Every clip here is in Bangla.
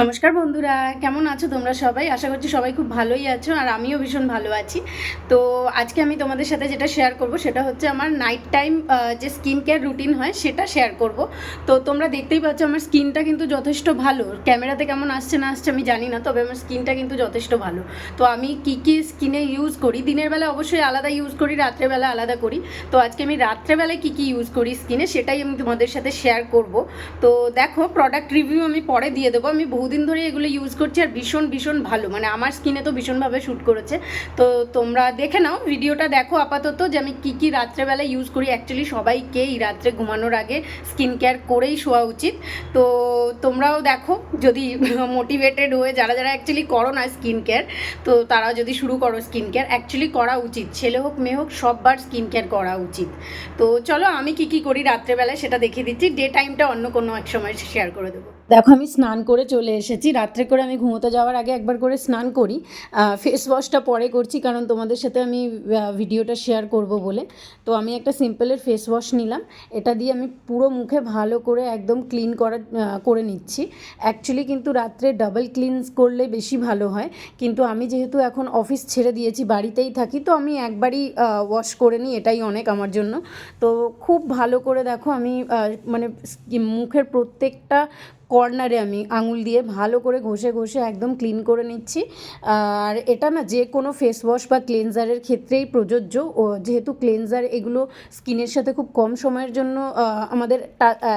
নমস্কার বন্ধুরা, কেমন আছো তোমরা সবাই? আশা করছি সবাই খুব ভালোই আছো আর আমিও ভীষণ ভালো আছি। তো আজকে আমি তোমাদের সাথে যেটা শেয়ার করব সেটা হচ্ছে আমার নাইট টাইম যে স্কিন কেয়ার রুটিন হয় সেটা শেয়ার করব। তো তোমরা দেখতেই পাচ্ছ আমার স্কিনটা কিন্তু যথেষ্ট ভালো। ক্যামেরাতে কেমন আসছে না আসছে আমি জানি না, তবে আমার স্কিনটা কিন্তু যথেষ্ট ভালো। তো আমি কি কি স্কিনে ইউজ করি? দিনের বেলা অবশ্যই আলাদা ইউজ করি রাত্রেবেলা আলাদা করি। তো আজকে আমি রাত্রেবেলায় কি কি ইউজ করি স্কিনে সেটাই আমি তোমাদের সাথে শেয়ার করব। তো দেখো প্রোডাক্ট রিভিউ আমি পরে দিয়ে দেবো। আমি বহুদিন ধরে এগুলো ইউজ করছি আর ভীষণ ভীষণ ভালো। মানে আমার স্কিনে তো ভীষণভাবে শ্যুট করেছে। তো তোমরা দেখে নাও ভিডিওটা দেখো আপাতত যে আমি কী কী রাত্রেবেলা ইউজ করি। অ্যাকচুয়ালি সবাইকেই রাত্রে ঘুমানোর আগে স্কিন কেয়ার করেই শোয়া উচিত। তো তোমরাও দেখো, যদি মোটিভেটেড হয়ে যারা যারা অ্যাকচুয়ালি করো না স্কিন কেয়ার তো তারাও যদি শুরু করো স্কিন কেয়ার অ্যাকচুয়ালি করা উচিত। ছেলে হোক, মেয়ে হোক, সববার স্কিন কেয়ার করা উচিত। তো চলো আমি কি কি করি রাত্রেবেলায় সেটা দেখিয়ে দিচ্ছি। ডে টাইমটা অন্য কোনো এক সময় শেয়ার করে দেবো। দেখো, আমি স্নান করে চলে এসেছি। রাত্রে করে আমি ঘুমোতে যাওয়ার আগে একবার করে স্নান করি। ফেস ওয়াশটা পরে করছি কারণ তোমাদের সাথে আমি ভিডিওটা শেয়ার করব বলে। তো আমি একটা সিম্পলের ফেস ওয়াশ নিলাম। এটা দিয়ে আমি পুরো মুখে ভালো করে একদম ক্লিন করা করে নিচ্ছি। অ্যাকচুয়ালি কিন্তু রাত্রে ডাবল ক্লিনস করলে বেশি ভালো হয়। কিন্তু আমি যেহেতু এখন অফিস ছেড়ে দিয়েছি, বাড়িতেই থাকি, তো আমি একবারই ওয়াশ করে নিই। এটাই অনেক আমার জন্য। তো খুব ভালো করে দেখো, আমি মানে মুখের প্রত্যেকটা কর্নারে আমি আঙুল দিয়ে ভালো করে ঘষে ঘষে একদম ক্লিন করে নিচ্ছি। আর এটা না যে কোনো ফেস ওয়াশ বা ক্লেনজারের ক্ষেত্রেই প্রযোজ্য। ও যেহেতু ক্লেনজার এগুলো স্কিনের সাথে খুব কম সময়ের জন্য আমাদের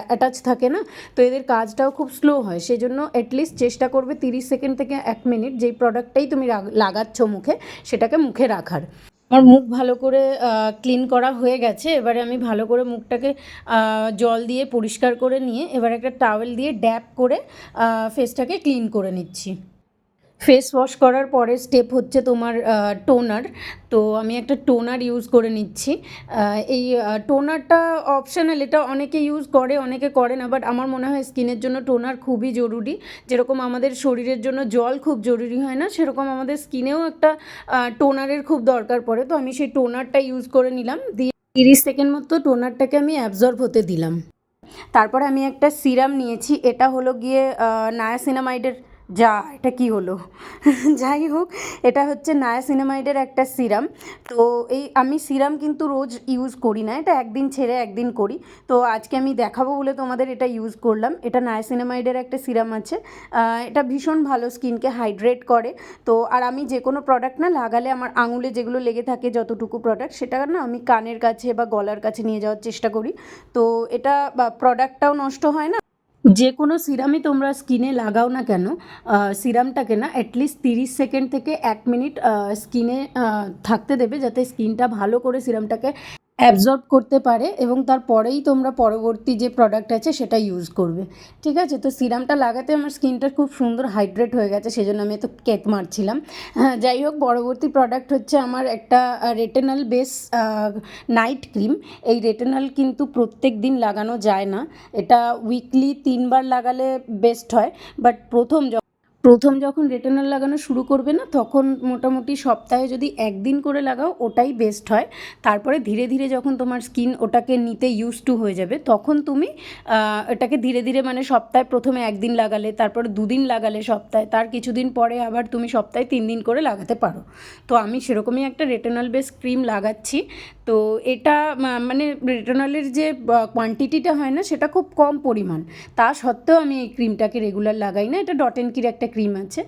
অ্যাটাচ থাকে না, তো এদের কাজটাও খুব স্লো হয়। সেই জন্য অ্যাটলিস্ট চেষ্টা করবে তিরিশ সেকেন্ড থেকে এক মিনিট যেই প্রোডাক্টটাই তুমি লাগাচ্ছ মুখে, সেটাকে মুখে রাখার। আমার মুখ ভালো করে ক্লিন করা হয়ে গেছে। এবারে আমি ভালো করে মুখটাকে জল দিয়ে পরিষ্কার করে নিয়ে এবার একটা টাওয়েল দিয়ে ড্যাপ করে ফেসটাকে ক্লিন করে নিচ্ছি। ফেস ওয়াশ করার পরের স্টেপ হচ্ছে তোমার টোনার তো আমি একটা টোনার ইউজ করে নিচ্ছি। এই টোনারটা অপশনাল এটা অনেকে ইউজ করে, অনেকে করে না বাট আমার মনে হয় স্কিনের জন্য টোনার খুবই জরুরি। যেরকম আমাদের শরীরের জন্য জল খুব জরুরি হয় না, সেরকম আমাদের স্কিনেও একটা টোনারের খুব দরকার পড়ে। তো আমি সেই টোনারটা ইউজ করে নিলাম। দিয়ে তিরিশ সেকেন্ড মতো টোনারটাকে আমি অ্যাবজর্ব হতে দিলাম। তারপরে আমি একটা সিরাম নিয়েছি। এটা হলো গিয়ে নায়াসিনামাইডের যা, এটা কি হলো? যাই হোক, এটা হচ্ছে নায়াসিনামাইডের একটা সিরাম। তো এই আমি সিরাম কিন্তু রোজ ইউজ করি না, এটা একদিন ছেড়ে একদিন করি। তো আজকে আমি দেখাবো বলে তোমাদের এটা ইউজ করলাম। এটা নায়াসিনামাইডের একটা সিরাম আছে। এটা ভীষণ ভালো স্কিনকে হাইড্রেট করে। তো আর আমি যে কোনো প্রোডাক্ট না লাগালে আমার আঙুলে যেগুলো লেগে থাকে যতটুকু প্রোডাক্ট সেটা না আমি কানের কাছে বা গলার কাছে নিয়ে যাওয়ার চেষ্টা করি। তো এটা প্রোডাক্টটাও নষ্ট হয় না। যে কোনো সিরামই তোমরা স্কিনে লাগাও না কেন সিরামটাকে না অ্যাটলিস্ট তিরিশ সেকেন্ড থেকে এক মিনিট স্কিনে থাকতে দেবে যাতে স্কিনটা ভালো করে সিরামটাকে অ্যাবজর্ব করতে পারে এবং তারপরেই তোমরা পরবর্তী যে প্রোডাক্ট আছে সেটা ইউজ করবে। ঠিক আছে? তো সিরামটা লাগাতে আমার স্কিনটা খুব সুন্দর হাইড্রেট হয়ে গেছে সেজন্য আমি তো কেক মারছিলাম। হ্যাঁ, যাই হোক পরবর্তী প্রোডাক্ট হচ্ছে আমার একটা রেটেনাল বেস নাইট ক্রিম এই রেটেনাল কিন্তু প্রত্যেক দিন লাগানো যায় না। এটা উইকলি তিনবার লাগালে বেস্ট হয় বাট প্রথম প্রথম যখন রেটেনাল লাগানো শুরু করবে না, তখন মোটামুটি সপ্তাহে যদি একদিন করে লাগাও, ওটাই বেস্ট হয়। তারপরে ধীরে ধীরে যখন তোমার স্কিন ওটাকে নিতে ইউজ টু হয়ে যাবে, তখন তুমি এটাকে ধীরে ধীরে মানে সপ্তাহে প্রথমে একদিন লাগালে, তারপরে দুদিন লাগালে সপ্তাহে, তার কিছুদিন পরে আবার তুমি সপ্তাহে তিন দিন করে লাগাতে পারো। তো আমি সেরকমই একটা রেটেনাল বেস ক্রিম লাগাচ্ছি। তো এটা মানে রেটেনলের যে কোয়ান্টিটিটা হয় না, সেটা খুব কম পরিমাণ। তা সত্ত্বেও আমি এই ক্রিমটাকে রেগুলার লাগাই না। এটা ডট অ্যান্ড কির একটা ক্রিম আছে।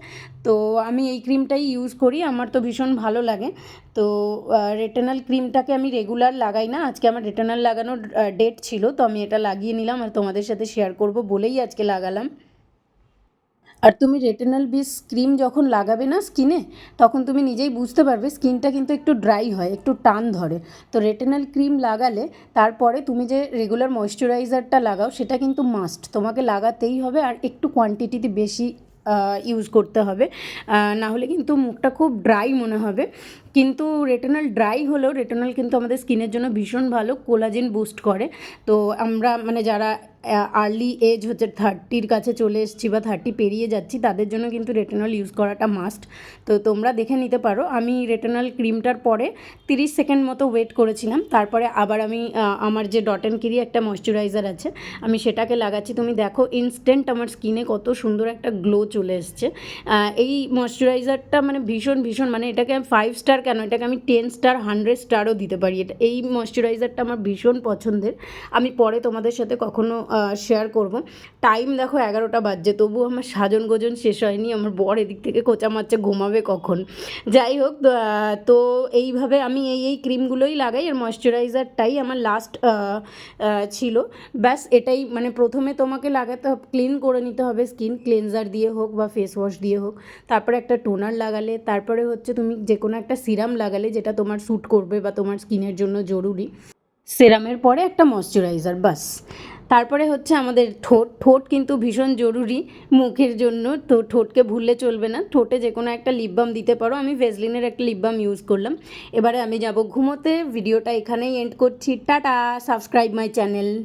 তো আমি এই ক্রিমটাই ইউজ করি, আমার তো ভীষণ ভালো লাগে। তো রেটেনাল ক্রিমটাকে আমি রেগুলার লাগাই না, আজকে আমার রেটেনাল লাগানোর ডেট ছিল, তো আমি এটা লাগিয়ে নিলাম আর তোমাদের সাথে শেয়ার করব বলেই আজকে লাগালাম। আর তুমি রেটেনাল বেস ক্রিম যখন লাগাবে না স্কিনে তখন তুমি নিজেই বুঝতে পারবে স্কিনটা কিন্তু একটু ড্রাই হয়, একটু টান ধরে। তো রেটেনাল ক্রিম লাগালে তারপরে তুমি যে রেগুলার ময়শ্চারাইজারটা লাগাও, সেটা কিন্তু মাস্ট তোমাকে লাগাতেই হবে আর একটু কোয়ান্টিটিতে বেশি ইউজ করতে হবে। না হলে কিন্তু মুখটা খুব ড্রাই মনে হবে। কিন্তু রেটিনাল ড্রাই হলেও রেটিনাল কিন্তু আমাদের স্কিনের জন্য ভীষণ ভালো কোলাজেন বুস্ট করে। তো আমরা মানে যারা আর্লি এজ হচ্ছে থার্টির কাছে চলে এসেছি বা থার্টি পেরিয়ে যাচ্ছি, তাদের জন্য কিন্তু রেটিনল ইউজ করাটা মাস্ট তো তোমরা দেখে নিতে পারো, আমি রেটিনল ক্রিমটার পরে তিরিশ সেকেন্ড মতো ওয়েট করেছিলাম, তারপরে আবার আমি আমার যে ডট অ্যান্ড কিরি একটা ময়শ্চারাইজার আছে, আমি সেটাকে লাগাচ্ছি। তুমি দেখো ইনস্ট্যান্ট আমার স্কিনে কত সুন্দর একটা গ্লো চলে এসছে। এই ময়শ্চারাইজারটা মানে ভীষণ ভীষণ মানে এটাকে আমি ফাইভ স্টার কেন? এটাকে আমি টেন স্টার হান্ড্রেড স্টারও দিতে পারি। এটা এই ময়শ্চারাইজারটা আমার ভীষণ পছন্দের। আমি পরে তোমাদের সাথে কখনো শেয়ার করব। টাইম দেখো এগারোটা বাজছে তবু আমার সাজন গোজন শেষ হয়নি। আমার বর এদিক থেকে কোচা মারছে ঘুমাবে কখন? যাই হোক তো এইভাবে আমি এই এই ক্রিমগুলোই লাগাই। আর ময়শ্চারাইজারটাই আমার লাস্ট ছিল। ব্যাস, এটাই মানে প্রথমে তোমাকে লাগাতে হবে ক্লিন করে নিতে হবে। স্কিন ক্লেনজার দিয়ে হোক বা ফেস ওয়াশ দিয়ে হোক। তারপরে একটা টোনার লাগালে। তারপরে হচ্ছে তুমি যে কোনো একটা সিরাম লাগালে যেটা তোমার স্যুট করবে বা তোমার স্কিনের জন্য জরুরি। সেরামের পরে একটা ময়শ্চারাইজার বাস। তারপরে হচ্ছে আমাদের ঠোঁট। ঠোঁট কিন্তু ভীষণ জরুরি মুখের জন্য। তো ঠোঁটকে ভুললে চলবে না। ঠোঁটে যে কোনো একটা লিপ বাম দিতে পারো। আমি ভেজলিনের একটা লিপ বাম ইউজ করলাম। এবারে আমি যাব ঘুমোতে। ভিডিওটা এখানেই এন্ড করছি। টাটা! Subscribe my channel